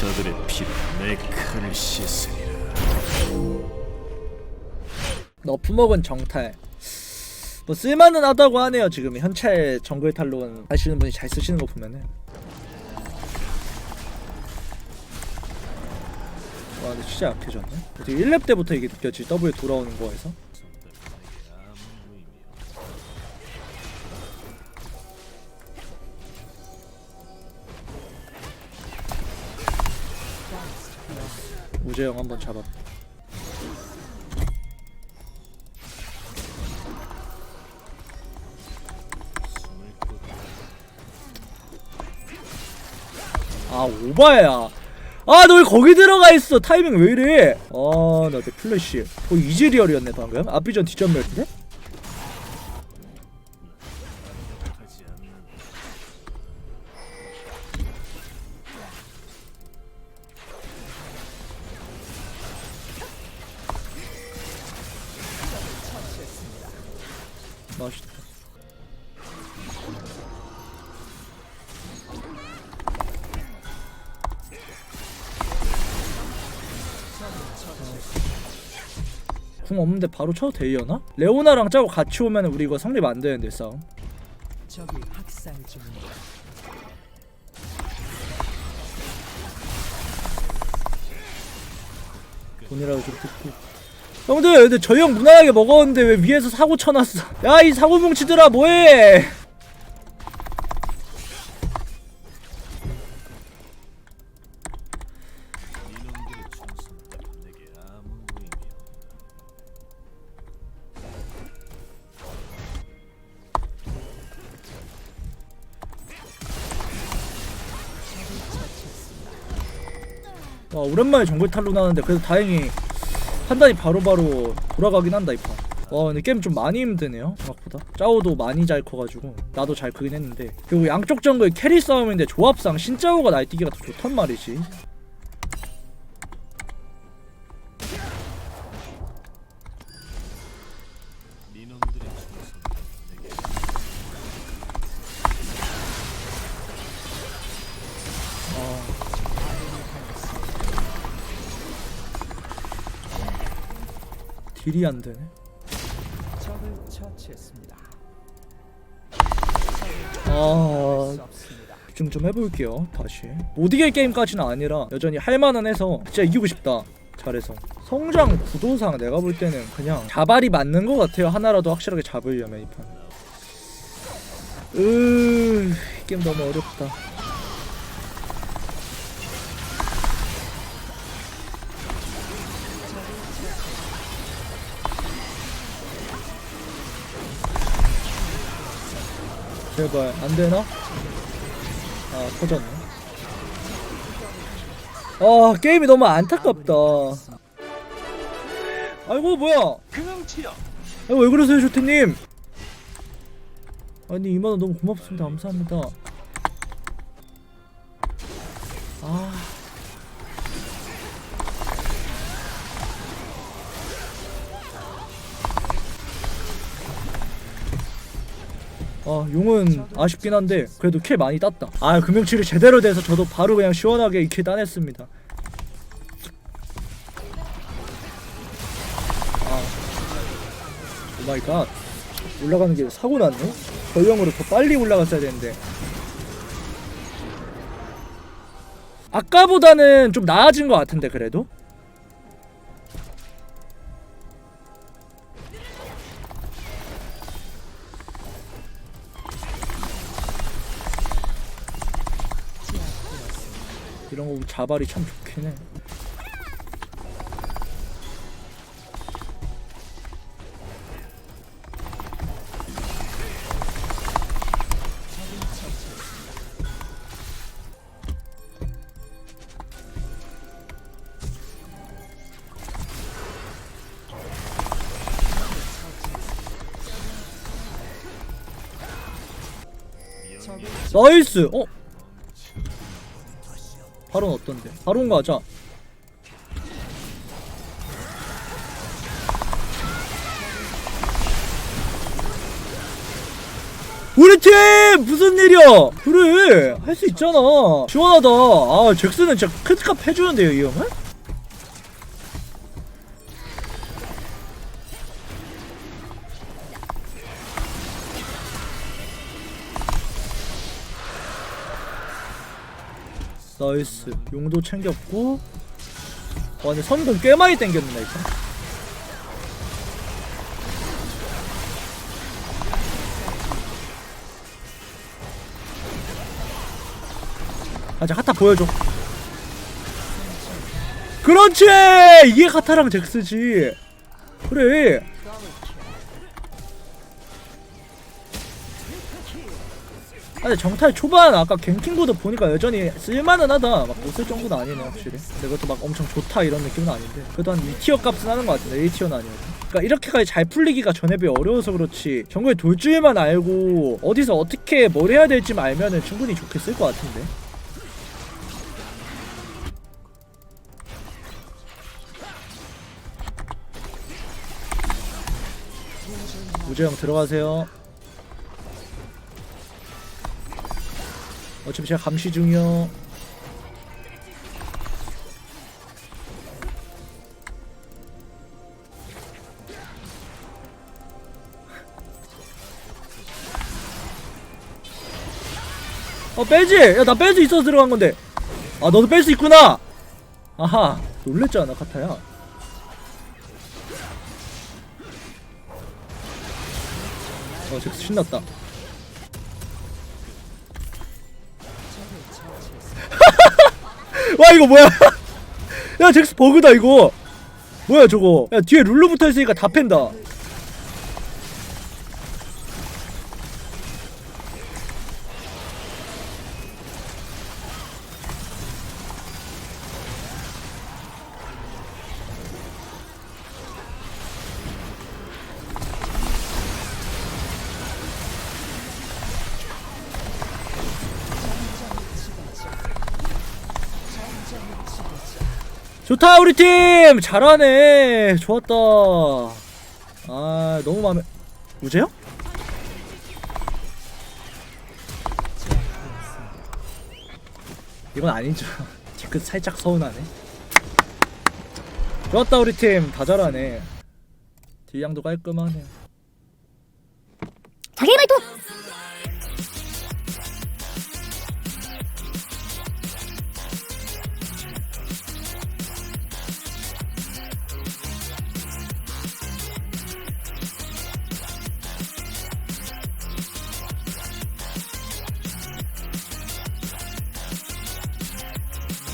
저들의 피로 내 칼을 씻으리라. 너프먹은 정탈. 뭐 쓸만은 하다고 하네요 지금. 현찰 정글 탈론 하시는 분이 잘 쓰시는 거 보면은. 와 근데 진짜 약해졌네. 어떻게 1렙 때부터 이게 느껴지? W 돌아오는 거에서 우재영 한번 잡았 아 오바야. 아너 왜 거기 들어가 있어? 타이밍 왜 이래? 아나 내 플래시. 어 이즈 리얼이었네 방금. 앞비전 뒷전멸인데 맛있다 궁 없는데 바로 쳐도 되려나? 레오나랑 짜고 같이 오면 우리 이거 성립 안 되는데 싸움 적이 학살 중입니다. 돈이라도 좀 듣고 형들 근데 저희 형 무난하게 먹었는데 왜 위에서 사고 쳐놨어 야 이 사고 뭉치들아 뭐해. 와 오랜만에 정글 탈로 나는데 그래도 다행히 판단이 바로바로 돌아가긴 한다 이판. 와 근데 게임 좀 많이 힘드네요 생각보다. 짜오도 많이 잘 커가지고 나도 잘 크긴 했는데. 그리고 양쪽 정글 캐리 싸움인데 조합상 신짜오가 날뛰기가 더 좋단 말이지 딜이 안 되네. 적을 처치했습니다. 아. 집중 좀 해볼게요 다시. 못 이길 게임까지는 아니라 여전히 할만은 해서 진짜 이기고 싶다 잘해서. 성장 구도상 내가 볼 때는 그냥 자발이 맞는 것 같아요. 하나라도 확실하게 잡으려면 이 판. 으 게임 너무 어렵다 제발 안 되나? 아 터졌네. 아 게임이 너무 안타깝다. 아이고 뭐야? 그냥 아, 왜 그러세요 조태님? 아니 2만원 너무 고맙습니다. 감사합니다. 아 아 용은 아쉽긴 한데 그래도 킬 많이 땄다. 아 금융치료 제대로 돼서 저도 바로 그냥 시원하게 이킬 따냈습니다. 아 오마이갓. 올라가는 게 사고 났네? 전령으로 더 빨리 올라갔어야 되는데. 아까보다는 좀 나아진 것 같은데 그래도 이런 거 보면 자발이 참 좋긴 해 나이스 어? 바론 어떤데? 바론 가자 우리 팀! 무슨 일이야? 그래! 할 수 있잖아. 시원하다. 아 잭슨은 진짜 크드값 해주는데요 이 형은? 나이스. 용도 챙겼고. 와 근데 선공 꽤 많이 땡겼네 일단 아자 카타 보여줘. 그렇지! 이게 카타랑 잭스지. 그래 근데 정탈 초반 아까 갱킹보드 보니까 여전히 쓸만은 하다. 막 못 쓸 정도는 아니네 확실히. 근데 그것도 막 엄청 좋다 이런 느낌은 아닌데. 그래도 한 2티어 값은 하는 것 같은데 1티어는 아니어도. 그러니까 이렇게까지 잘 풀리기가 전에 비해 어려워서 그렇지 정글 돌줄만 알고 어디서 어떻게 뭘 해야 될지 알면은 충분히 쓸것 같은데. 우재형 들어가세요 어차피 제가 감시 중이요. 어 빼지! 야나뺄수 있어서 들어간 건데. 아 너도 뺄 수 있구나. 아하 놀랬잖아 카타야. 어 잭스 신났다 와 이거 뭐야? 야 잭스 버그다 이거. 뭐야 저거. 야 뒤에 룰루 붙어있으니까 다 팬다 좋다 우리 팀! 잘하네. 좋았다. 아 너무 마음에 우재요? 이건 아니죠 뒤끝 살짝 서운하네. 좋았다 우리 팀. 다 잘하네. 딜량도 깔끔하네